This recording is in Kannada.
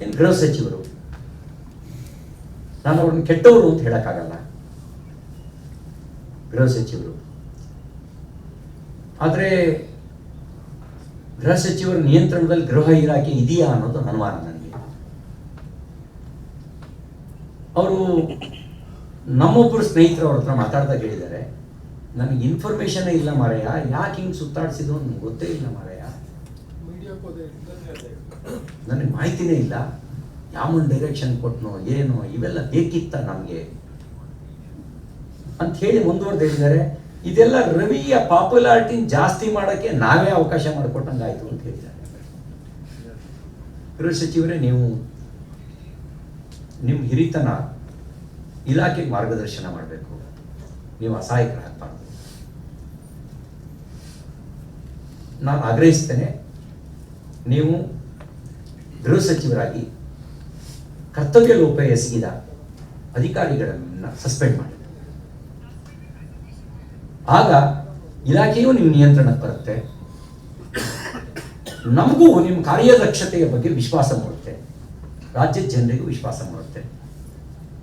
ಗೃಹ ಸಚಿವರು? ನಾನು ಅವ್ರನ್ನ ಕೆಟ್ಟವರು ಅಂತ ಹೇಳಕ್ಕಾಗಲ್ಲ. ಗೃಹ ಸಚಿವರು. ಆದರೆ ಗೃಹ ಸಚಿವರ ನಿಯಂತ್ರಣದಲ್ಲಿ ಗೃಹ ಇಲಾಖೆ ಇದೆಯಾ ಅನ್ನೋದು ಅನುಮಾನ ನನಗೆ. ಅವರು ನಮ್ಮೊಬ್ಬರು ಸ್ನೇಹಿತರು ಅವ್ರ ಹತ್ರ ಮಾತಾಡ್ದಾಗ ಹೇಳಿದ್ದಾರೆ, ನನಗೆ ಇನ್ಫಾರ್ಮೇಷನ್ ಇಲ್ಲ ಮಾರಾಯ ಯಾಕೆ ಹಿಂಗೆ ಸುತ್ತಾಡಿಸಿದ್ರು ನನಗೆ ಗೊತ್ತೇ ಇಲ್ಲ ಮಾರಾಯ ನನಗೆ ಮಾಹಿತಿನೇ ಇಲ್ಲ. ಯಾವನ್ ಡೈರೆಕ್ಷನ್ ಕೊಟ್ನೋ, ಏನೋ, ಇವೆಲ್ಲ ಬೇಕಿತ್ತ ನಮಗೆ? ಅಂತ ಹೇಳಿ ಮುಂದುವರೆದು ಹೇಳಿದ್ದಾರೆ ಇದೆಲ್ಲ ರವಿಯ ಪಾಪ್ಯುಲಾರಿಟಿನ ಜಾಸ್ತಿ ಮಾಡೋಕ್ಕೆ ನಾವೇ ಅವಕಾಶ ಮಾಡಿಕೊಟ್ಟಂಗಾಯ್ತು ಅಂತ ಹೇಳಿದ್ದಾರೆ. ಗೃಹ ಸಚಿವರೇ, ನೀವು ನಿಮ್ಮ ಹಿರಿತನ ಇಲಾಖೆಗೆ ಮಾರ್ಗದರ್ಶನ ಮಾಡಬೇಕು. ನೀವು ಅಸಹಾಯಕರಾಗಬಾರ್ದು. ನಾನು ಆಗ್ರಹಿಸ್ತೇನೆ. ನೀವು ಗೃಹ ಸಚಿವರಾಗಿ ಕರ್ತವ್ಯ ಲೋಪ ಎಸಗಿದ ಅಧಿಕಾರಿಗಳನ್ನ ಸಸ್ಪೆಂಡ್ ಮಾಡಿ. ಆಗ ಇಲಾಖೆಯೂ ನಿಮ್ಮ ನಿಯಂತ್ರಣಕ್ಕೆ ಬರುತ್ತೆ. ನಮಗೂ ನಿಮ್ಮ ಕಾರ್ಯದಕ್ಷತೆಯ ಬಗ್ಗೆ ವಿಶ್ವಾಸ ಮೂಡುತ್ತೆ. ರಾಜ್ಯದ ಜನರಿಗೂ ವಿಶ್ವಾಸ ಮೂಡುತ್ತೆ.